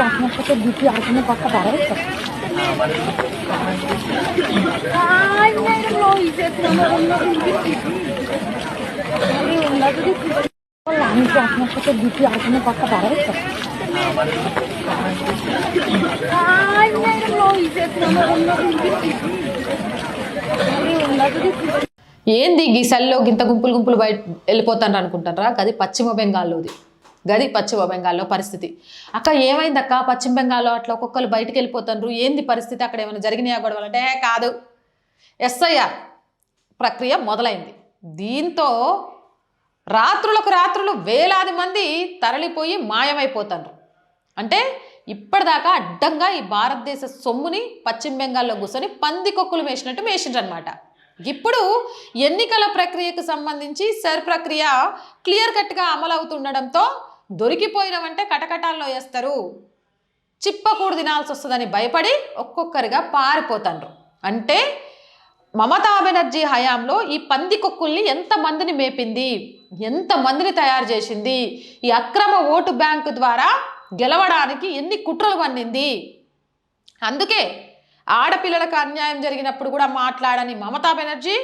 আপনার সাথে দ্বিতীয় আর কোনো কথা বাড়াবে তো আমি কি আপনার সাথে দ্বিতীয় আর কোনো কথা বাড়াবে তো ఏంది గీసల్లో గింత గుంపులు గుంపులు బయట వెళ్ళిపోతాను అనుకుంటారా గది పశ్చిమ బెంగాల్లోది గది పశ్చిమ బెంగాల్లో పరిస్థితి. అక్క ఏమైంది అక్క పశ్చిమ బెంగాల్లో అట్లా ఒక్కొక్కరు బయటికి వెళ్ళిపోతారు ఏంది పరిస్థితి? అక్కడ ఏమైనా జరిగినాయా గొడవలు? అంటే కాదు. ఎస్ఐఆర్ ప్రక్రియ మొదలైంది. దీంతో రాత్రులకు రాత్రులు వేలాది మంది తరలిపోయి మాయమైపోతారు అంటే ఇప్పటిదాకా అడ్డంగా ఈ భారతదేశ సొమ్ముని పశ్చిమ బెంగాల్లో కూర్చొని పందికొక్కులు మేసినట్టు వేసినట్టు అనమాట ఇప్పుడు ఎన్నికల ప్రక్రియకు సంబంధించి సర్ ప్రక్రియ క్లియర్ కట్గా అమలు అవుతుండడంతో దొరికిపోయినవంటే కటకటాల్లో వేస్తారు. చిప్పకూడు తినాల్సి వస్తుందని భయపడి ఒక్కొక్కరిగా పారిపోతాండ్రు. అంటే మమతా బెనర్జీ హయాంలో ఈ పందికొక్కుల్ని ఎంతమందిని మేపింది? ఎంతమందిని తయారు చేసింది? ఈ అక్రమ ఓటు బ్యాంకు ద్వారా గెలవడానికి ఎన్ని కుట్రలు పన్నింది? అందుకే ఆడపిల్లలకు అన్యాయం జరిగినప్పుడు కూడా మాట్లాడని మమతా బెనర్జీ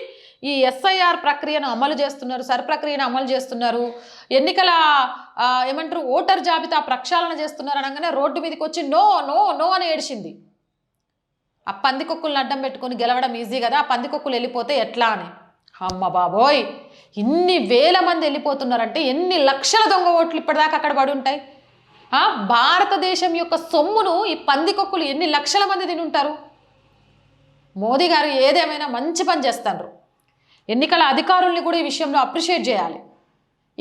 ఈ ఎస్ఐఆర్ ప్రక్రియను అమలు చేస్తున్నారు సర్ ప్రక్రియను అమలు చేస్తున్నారు. ఎన్నికల ఏమంటారు ఓటర్ జాబితా ప్రక్షాళన చేస్తున్నారు అనగానే రోడ్డు మీదకి వచ్చి నో నో నో అని ఏడిచింది. ఆ పందికొక్కులను అడ్డం పెట్టుకొని గెలవడం ఈజీ కదా ఆ పందికొక్కులు వెళ్ళిపోతే ఎట్లా అని. అమ్మ బాబోయ్! ఇన్ని వేల మంది వెళ్ళిపోతున్నారంటే ఎన్ని లక్షల దొంగ ఓట్లు ఇప్పటిదాకా అక్కడ పడి ఉంటాయి? భారతదేశం యొక్క సొమ్మును ఈ పందికొక్కులు ఎన్ని లక్షల మంది తిని ఉంటారు మోదీ గారు ఏదేమైనా మంచి పని చేస్తారు ఎన్నికల అధికారుల్ని కూడా ఈ విషయంలో అప్రిషియేట్ చేయాలి.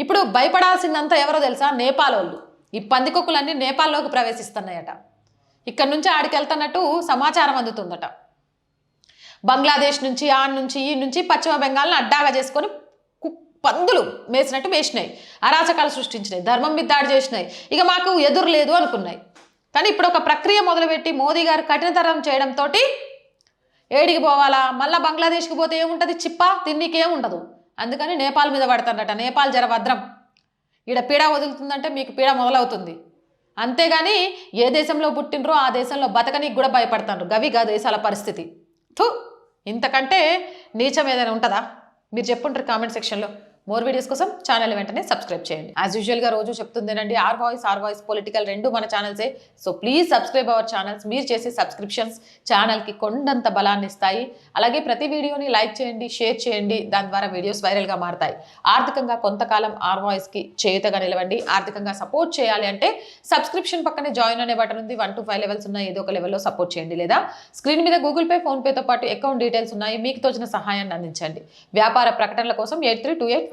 ఇప్పుడు భయపడాల్సిందంతా ఎవరో తెలుసా? నేపాల్ వాళ్ళు ఈ పందికొక్కులన్నీ నేపాల్లోకి ప్రవేశిస్తున్నాయట. ఇక్కడ నుంచి ఆడికి వెళ్తున్నట్టు సమాచారం అందుతుందట. బంగ్లాదేశ్ నుంచి ఆ నుంచి ఈ నుంచి పశ్చిమ బెంగాల్ని అడ్డాగా చేసుకొని పందులు మేసినట్టు మేసినాయి. అరాచకాలు సృష్టించినాయి. ధర్మం మీద దాడి చేసినాయి. ఇక మాకు ఎదురు లేదు అనుకున్నాయి. కానీ ఇప్పుడు ఒక ప్రక్రియ మొదలుపెట్టి మోదీ గారు కఠినతరం చేయడంతో ఏడికి పోవాలా? మళ్ళీ బంగ్లాదేశ్కి పోతే ఏముంటుంది? చిప్ప? తిన్నికి ఏముండదు అందుకని నేపాల్ మీద పడుతుందట నేపాల్ జరభద్రం ఈడ పీడ వదులుతుందంటే మీకు పీడ మొదలవుతుంది. అంతేగాని ఏ దేశంలో పుట్టినరో ఆ దేశంలో బతకనికి కూడా భయపడతారు గవి గా దేశాల పరిస్థితి. థు! ఇంతకంటే నీచం ఏదైనా ఉంటుందా? మీరు చెప్పుంటారు కామెంట్ సెక్షన్లో. మోర్ వీడియోస్ కోసం ఛానల్ వెంటనే సబ్స్క్రైబ్ చేయండి. యాజ్ యూజువల్గా రోజు చెప్తుందేనండి R voice R voice political రెండు మన ఛానల్సే so please subscribe our channels మీరు చేసే సబ్స్క్రిప్షన్స్ ఛానల్కి కొండంత బలాన్ని ఇస్తాయి. అలాగే ప్రతి వీడియోని లైక్ చేయండి షేర్ చేయండి. దాని ద్వారా వీడియోస్ వైరల్గా మారతాయి. ఆర్థికంగా కొంతకాలం ఆర్ వాయిస్కి చేయుతగా నిలవండి. ఆర్థికంగా సపోర్ట్ చేయాలి అంటే సబ్స్క్రిప్షన్ పక్కనే జాయిన్ అనే బటన్ ఉంది. వన్ టు ఫైవ్ లెవెల్స్ ఉన్నాయి. ఏదో ఒక లెవెల్లో సపోర్ట్ చేయండి. లేదా స్క్రీన్ మీద గూగుల్ పే ఫోన్పేతో పాటు అకౌంట్ డీటెయిల్స్ ఉన్నాయి. మీకు తోచిన సహాయాన్ని అందించండి. వ్యాపార ప్రకటనల కోసం eight three two eight